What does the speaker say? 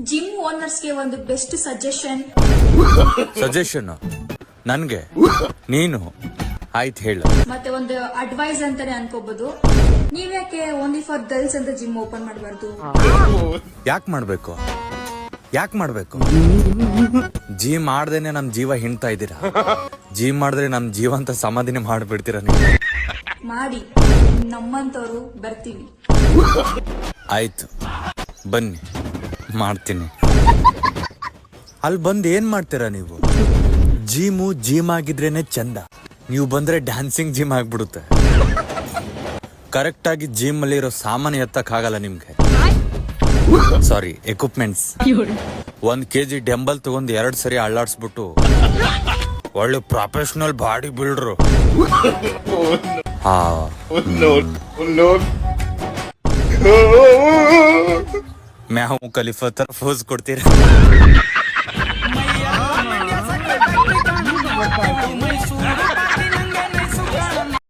Gym ಓನರ್ಸ್ಗೆ ಒಂದು best suggestion. Suggestion ನನ್ಗೆ? ನೀನು? ಆಯ್ತು ಹೇಳು. ಮತ್ತೆ ಒಂದು ಅಡ್ವೈಸ್ ಅಂತಾನೆ ಅನ್ಕೋಬಹುದು ನೀವ್ಯಾಕೆ ಓನ್ಲಿ ಫಾರ್ ಗರ್ಲ್ಸ್ ಅಂತ ಜಿಮ್ ಓಪನ್ ಮಾಡಬಾರ್ದು? ಯಾಕೆ ಮಾಡ್ಬೇಕು? ಯಾಕೆ ಮಾಡ್ಬೇಕು? ಜಿಮ್ ಮಾಡ್ದೇನೆ ನಮ್ ಜೀವ ಹಿಂಡ್ತಾ ಇದ್ದೀರಾ? ಜಿಮ್ ಮಾಡಿದ್ರೆ ನಮ್ ಜೀವ ಅಂತ ಸಮಾಧಿನೇ ಮಾಡ್ಬಿಡ್ತೀರಾ ನೀವು? ಮಾಡಿ. ನಮ್ಮಂತವರು ಬರ್ತೀವಿ. ಆಯ್ತು. ಬನ್ನಿ. ಮಾಡ್ತೀನಿ. ಅಲ್ಲಿ ಬಂದು ಏನು ಮಾಡ್ತೀರಾ ನೀವು? ಜಿಮು ಜಿಮ್ ಆಗಿದ್ರೇನೆ ಚಂದ. ನೀವು ಬಂದ್ರೆ ಡ್ಯಾನ್ಸಿಂಗ್ ಜಿಮ್ ಆಗಿಬಿಡುತ್ತೆ. ಕರೆಕ್ಟಾಗಿ ಆಗಿ ಜಿಮ್ ಅಲ್ಲಿ ಇರೋ ಸಾಮಾನು ಎತ್ತಕ್ ಆಗಲ್ಲ ನಿಮ್ಗೆ. ಸಾರಿ ಎಕ್ವಿಪ್ಮೆಂಟ್ಸ್ ಒಂದು ಕೆ ಜಿ ಡೆಂಬಲ್ ತಗೊಂಡು ಎರಡು ಸರಿ ಅಳ್ಳಾಡ್ಸ್ಬಿಟ್ಟು ಒಳ್ಳೆ ಪ್ರೊಫೆಷನಲ್ ಬಾಡಿ ಬಿಲ್ಡ್ರು ಹಾ ಮ್ಯಾವು ಕಲಿಫಾ ತರ ಫೋಸ್ ಕೊಡ್ತೀರಾ?